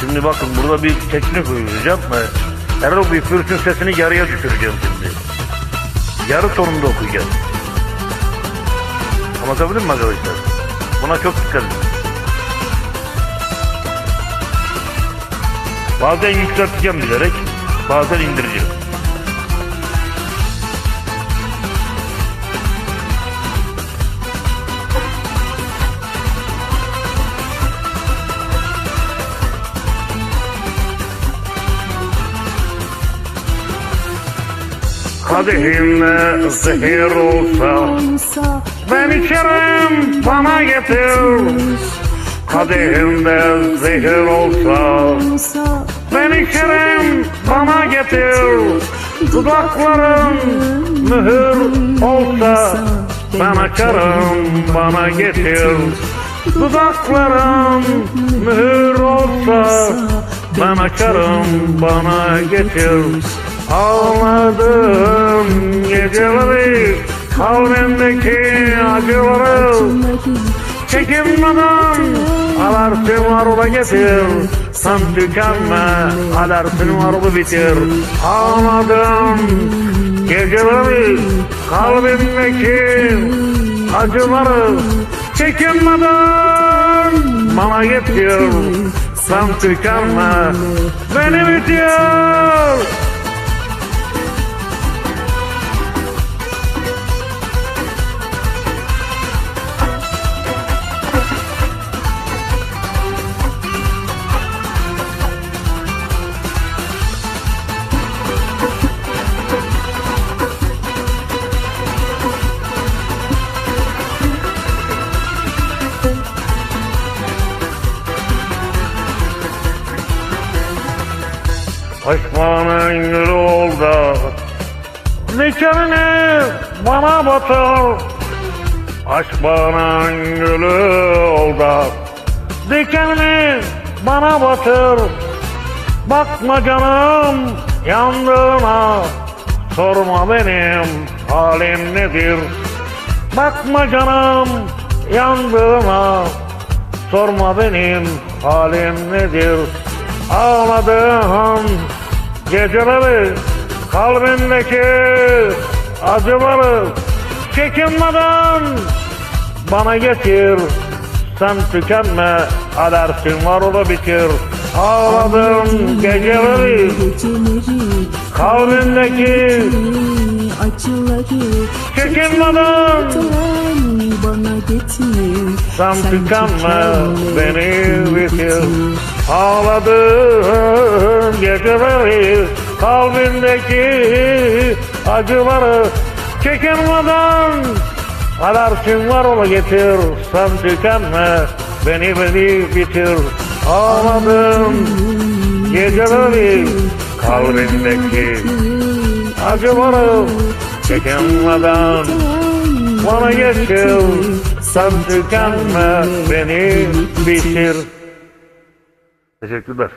Şimdi bakın burada bir teknik uygulayacağım. Ee, Erol bir Fürk'ün sesini yarıya düşüreceğim şimdi. Yarı tonunda okuyacağım. Anlatabilir mi arkadaşlar? Buna çok dikkat edin. Bazen yükselteceğim bilerek, bazen indireceğim. Kadehimle zehir olsa. Ben içerim bana getir. Kadehimde zehir olsa. Ben içerim bana getir. Dudakların mühür olsa. Ben açarım bana getir. Dudakların mühür olsa. Ben açarım bana getir Ağladım geceleri Kalbimdeki acıları. Çekinmeden Alarsın araba getir Sen tükenme Alarsın araba bitir. Ağladım Geceleri Kalbimdeki Acıları. Çekinmeden Bana getir Sen tükenme Beni bitir Aşkmanın gülü oldu Dikenini bana batır Aşk bana gülü oldu Dikenini bana batır Bakma canım yandığına. Sorma benim halim nedir? Bakma canım yandığına. Sorma benim halim nedir? Ağladığım geceleri Kalbindeki acıları Çekinmeden bana getir. Sen tükenme. Alersin var ola bitir. Ağladığım geceleri Kalbindeki acıları Çekinmeden getir Sen tükenme beni bitir Ağladığım geceleri Kalbindeki acıları Çekinmeden Alersin var ola getir. Sen tükenme beni beni bitir. Ağladım geceleri Kalbindeki acıları Çekinmeden bana getir Sen tükenme beni bitir Teşekkürler.